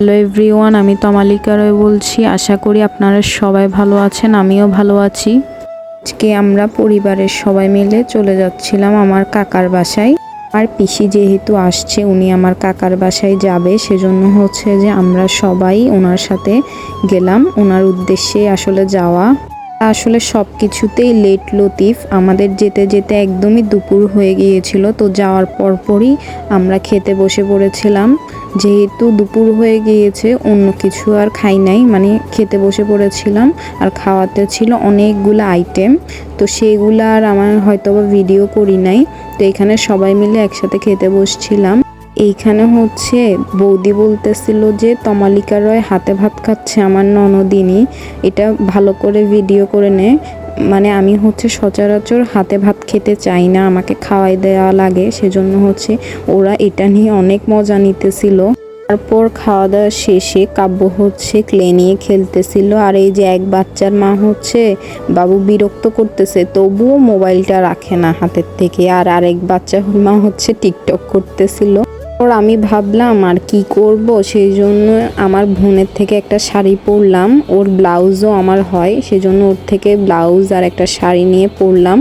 Hello everyone আমি তমালিকা রয় বলছি। আশা করি আপনারা সবাই ভালো আছেন, আমিও ভালো আছি। আজকে আমরা পরিবারের সবাই মিলে চলে যাচ্ছিলাম আমার কাকার বাসায়। আর পিসি যেহেতু আসছে, উনি আমার কাকার বাসায় যাবে। সেজন্য হচ্ছে যে আমরা সবাই ওনার সাথে গেলাম। ওনার উদ্দেশ্যে আসলে যাওয়া। আসলে সব কিছুতেই লেট লতিফ। আমাদের যেতে যেতে একদমই দুপুর হয়ে গিয়েছিল। তো যাওয়ার পরপরই আমরা খেতে বসে পড়েছিলাম। যেহেতু দুপুর হয়ে গিয়েছে, অন্য কিছু আর খাই নাই। মানে খেতে বসে পড়েছিলাম আর খাওয়াতে ছিল অনেকগুলো আইটেম তো সেগুলো আর আমার হয়তো বা ভিডিও করি নাই। তো এখানে সবাই মিলে একসাথে খেতে বসছিলাম। এইখানে হচ্ছে বৌদি বলতেছিল যে, তমালিকা রয় হাতে ভাত খাচ্ছে আমার ননদিনী। এটা ভালো করে ভিডিও করে নে। মানে আমি হচ্ছে সচরাচর হাতে ভাত খেতে চাই না, আমাকে খাওয়াই দেওয়া লাগে, সেজন্য হচ্ছে ওরা এটা নিয়ে অনেক মজা নিতেছিল। তারপর খাওয়া দাওয়া শেষে কাব্য হচ্ছে ক্লে নিয়ে খেলতেছিল, আর এই যে এক বাচ্চার মা হচ্ছে বাবু বিরক্ত করতেছে, তবুও মোবাইলটা রাখে না হাতের থেকে, আর আরেক বাচ্চা মা হচ্ছে টিকটক করতেছিল। ওর আমি ভাবলাম আর কি করব, সেই জন্য আমার বোনের থেকে একটা শাড়ি পরলাম, ওর ব্লাউজও আমার হয় সেজন্য ওর থেকে ব্লাউজ আর একটা শাড়ি নিয়ে পরলাম।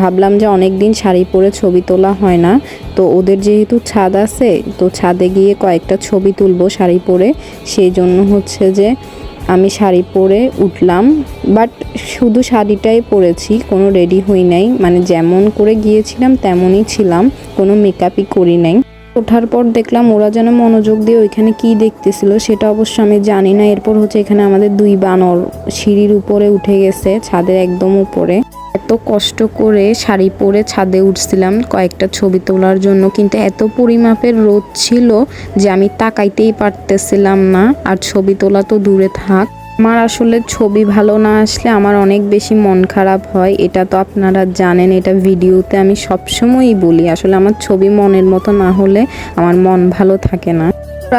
ভাবলাম যে অনেক দিন শাড়ি পরে ছবি তোলা হয় না, তো ওদের যেহেতু ছাদ আছে, তো ছাদে গিয়ে কয়েকটা ছবি তুলবো শাড়ি পরে, সেই জন্য হচ্ছে যে আমি শাড়ি পরে উঠলাম, বাট শুধু শাড়িটাই পরেছি, কোনো রেডি হই নাই মানে যেমন করে গিয়েছিলাম তেমনই ছিলাম, কোনো মেকআপই করি নাই। ওঠার পর দেখলাম ওরা যেন মনোযোগ দিয়ে ওইখানে কি দেখতেছিল, সেটা অবশ্য আমি জানি না। এরপর হচ্ছে এখানে আমাদের দুই বানর সিঁড়ির উপরে উঠে গেছে, ছাদের একদম উপরে। এত কষ্ট করে শাড়ি পরে ছাদে উঠছিলাম, কয়েকটা ছবি তোলার জন্য। কিন্তু এত পরিমাপের রোদ ছিল যে আমি তাকাইতেই পারতেছিলাম না। আর ছবি তোলা তো দূরে থাক। আমার আসলে ছবি ভালো না আসলে আমার অনেক বেশি মন খারাপ হয়, এটা তো আপনারা জানেন, এটা ভিডিওতে আমি সবসময়ই বলি। আসলে আমার ছবি মনের মতো না হলে আমার মন ভালো থাকে না।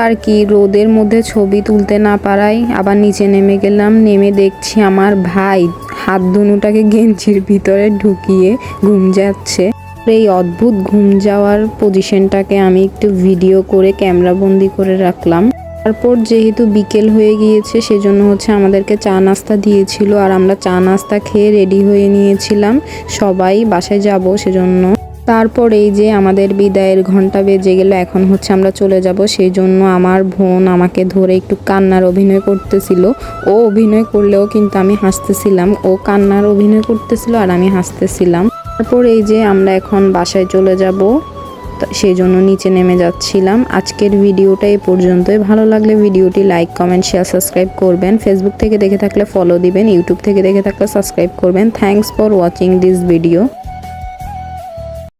আর কি, রোদের মধ্যে ছবি তুলতে না পারাই আবার নিচে নেমে গেলাম, নেমে দেখছি আমার ভাই হাত দুনুটাকে গেঞ্জির ভিতরে ঢুকিয়ে ঘুম যাচ্ছে। এই অদ্ভুত ঘুম যাওয়ার পজিশনটাকে আমি একটু ভিডিও করে ক্যামেরা বন্দি করে রাখলাম। তারপর যেহেতু বিকেল হয়ে গিয়েছে, সেজন্য হচ্ছে আমাদেরকে চা নাস্তা দিয়েছিল আর আমরা চা নাস্তা খেয়ে রেডি হয়ে নিয়েছিলাম। সবাই বাসায় যাব সেজন্য। তারপর এই যে আমাদের বিদায়ের ঘণ্টা বেজে গেল, এখন হচ্ছে আমরা চলে যাব। সেই জন্য আমার বোন আমাকে ধরে একটু কান্নার অভিনয় করতেছিল। ও অভিনয় করলেও কিন্তু আমি হাসতেছিলাম। ও কান্নার অভিনয় করতেছিল আর আমি হাসতেছিলাম। তারপর এই যে আমরা এখন বাসায় চলে যাব। সেই জন্য নিচে নেমে যাচ্ছিলাম। আজকের ভিডিওটা এ পর্যন্তই। ভালো লাগলে ভিডিওটি লাইক, কমেন্ট, শেয়ার, সাবস্ক্রাইব করবেন। ফেসবুক থেকে দেখে থাকলে ফলো দিবেন। ইউটিউব থেকে দেখে থাকলে সাবস্ক্রাইব করবেন। Thanks for watching this video